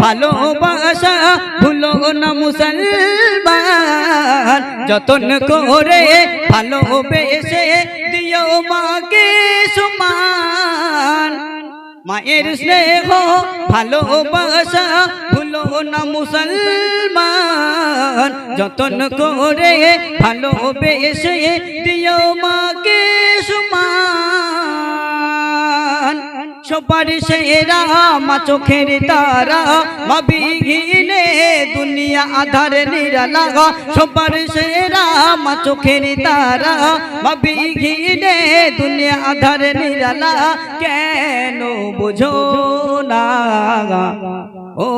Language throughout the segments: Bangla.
ভালোবাসা ভুলো না মুসলমান। যতন করে ভালোবেসে দিও মাকে সমান। মায়ের স্নেহ ভালোবাসা ভুলো না মুসলমান। যতন করে ভালোবেসে দিও মাকে সমান এরা মা চোখের তারা, মা বিঘিনে দুনিয়া আধার নিরালা। সুপারিশ এরা মা চোখের তারা, মা বিঘিনে দুনিয়া আধার নিরালা। কেন বুঝো না ও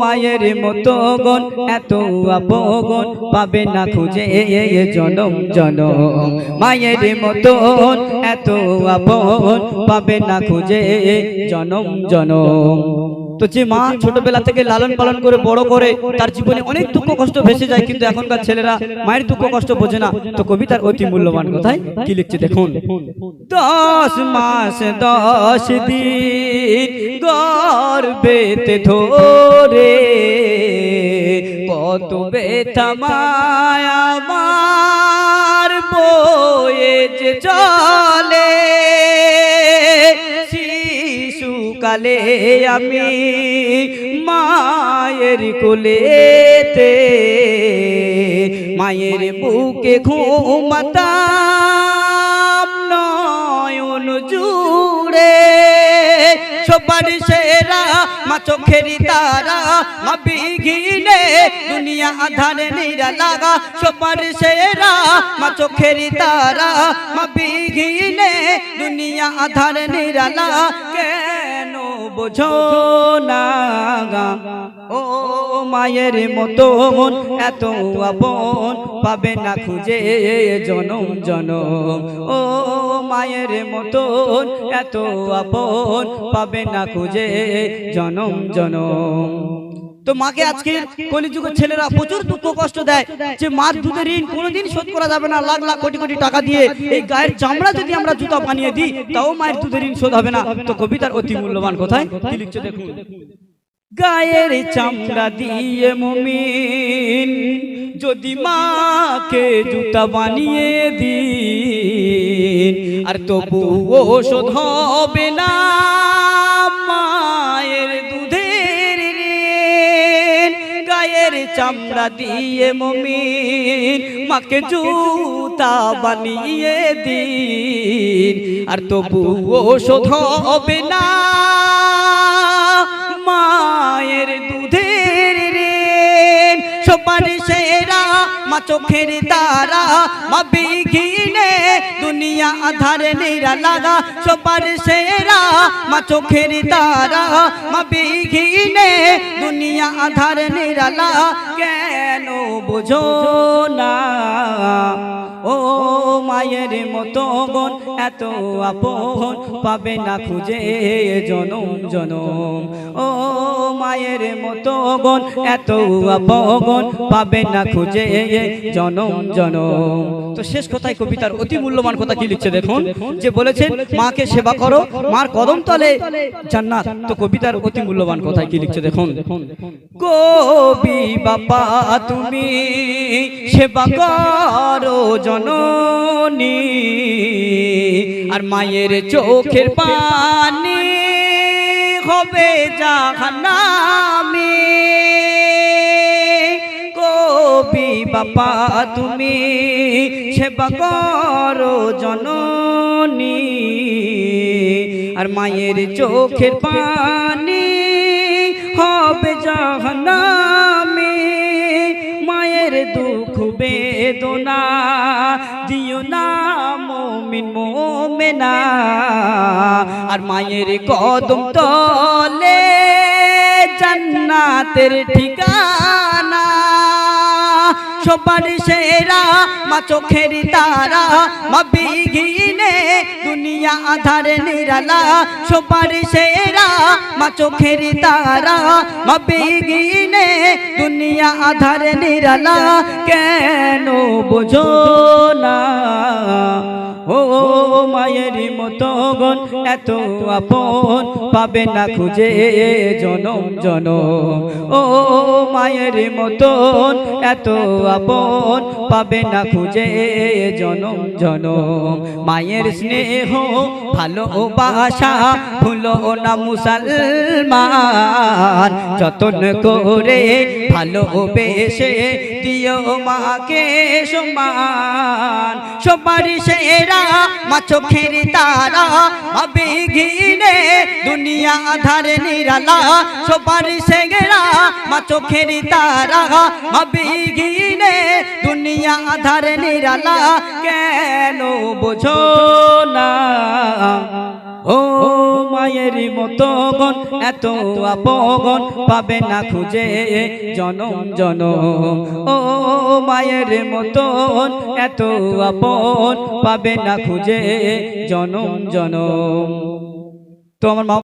মায়ের মতো গন এত আপগন পাবে না খুঁজে জনম জনম। মায়ের মতো এত আপন পাবে না খুঁজে জনম জনম। তো যে মা ছোটবেলা থেকে লালন পালন করে বড় করে তার জীবনে অনেক দুঃখ কষ্ট ভেসে যায় কিন্তু এখনকার ছেলেরা মায়ের দুঃখ কষ্ট বোঝে না। তো কবিতার অতি মূল্যবান কথায় কি লিখছে? দেখুন। দশ মাস দশ দিন গর্বেতে ধরে কত বেথা মায়া বয়ে যে চলে। শিশুকালে আমি মায়ের কোলেতে মায়ের বুকে ঘুমাতাম নয়ন জুড়ে সবার সেরা মা চোখের তারা, মা বিঘিনে দুনিয়া আধারে নিরা লাগা সবার সেরা, মা চোখের তারা, মা বিঘিনে দুনিয়া আধারে নিরালা কেন বোঝো না ও মায়ের মতো এত আপন পাবে না খুঁজে জনম জনম। ও মায়ের মতো এত আপন পাবে না খুঁজে জনম জনম। তো মাকে আজকে কলিযুগের ছেলেরা প্রচুর দুঃখ কষ্ট দেয় যে মার দুধের ঋণ কোনোদিন শোধ করা যাবে না। লাখ লাখ কোটি কোটি টাকা দিয়ে এই গায়ের চামড়া যদি আমরা জুতা বানিয়ে দিই, তাও মায়ের দুধের ঋণ শোধ হবে না। তো কবিতার অতি মূল্যবান কোথায় লিখছে দেখুন? গায়ের চামড়া দিয়ে মমিন যদি মাকে জুতা বানিয়ে দিন আর তবুও শোধ হবে না মায়ের দুধের গায়ের চামড়া দিয়ে মমিন মাকে জুতা বানিয়ে দিন। আর তবুও শোধ হবে না সেরা, মা চোখের তারা, মা বিঘিনে, দুনিয়া আধারে নিরা লাগা সবার সেরা, মা চোখের তারা, মা বিঘিনে, দুনিয়া আধারে নিরালা, কেন বোঝো না? ও মায়ের মতো গন এত আপন, পাবে না খুঁজে জনম জনম। ও মায়ের মতো গন এত আপন পাবে না খুঁজে জনম জনম। তো শেষ কথায় কবিতার অতি মূল্যবান কথা কি লিখছে দেখুন? যে বলেছেন, মাকে সেবা করো, মার কদম তলে জান্নাত। তো কবিতার অতি মূল্যবান কথায় কি লিখছে দেখুন? কবি বাবা তুমি সেবা করো জননী, আর মায়ের চোখের পানি হবে জাহান্নামে। কবি বাবা তুমি সেবা করো জননী। আর মায়ের চোখের পানি হবে জাহান্নামে। মায়ের দুঃখ বেদনা দিও না। মমিন, মোমেনা। আর মায়ের কদম তলে জান্নাতের ঠিকানা। সবার সেরা মা চোখের তারা, মা বিঘিনে দুনিয়া আধারে নিরালা। সবার সেরা মা চোখের তারা, মা বিঘিনে দুনিয়া আধারে নিরালা। কেন বোঝো এত আপন পাবে না খুঁজে জনম জনম। ও মায়ের মতন এত আপন পাবে না খুঁজে জনম জনম। মায়ের স্নেহ ভালোবাসা ভুলো না মুসলমান। যতন করে ভালোবেসে দিও মাকে সমান সবার সেরা, মা চোখের তারা ঘিরে দুনিয়া আধার নিরালা সবার সেগেরা মা চোখের তারা হবে ঘিরে দুনিয়া আধার নিরালা কেন বোঝো না মায়ের মতো গন এত আপন পাবে না খুঁজে জনম জনম। ও মায়ের মতন এত আপন পাবে না খুঁজে জনম জনম। তো আমার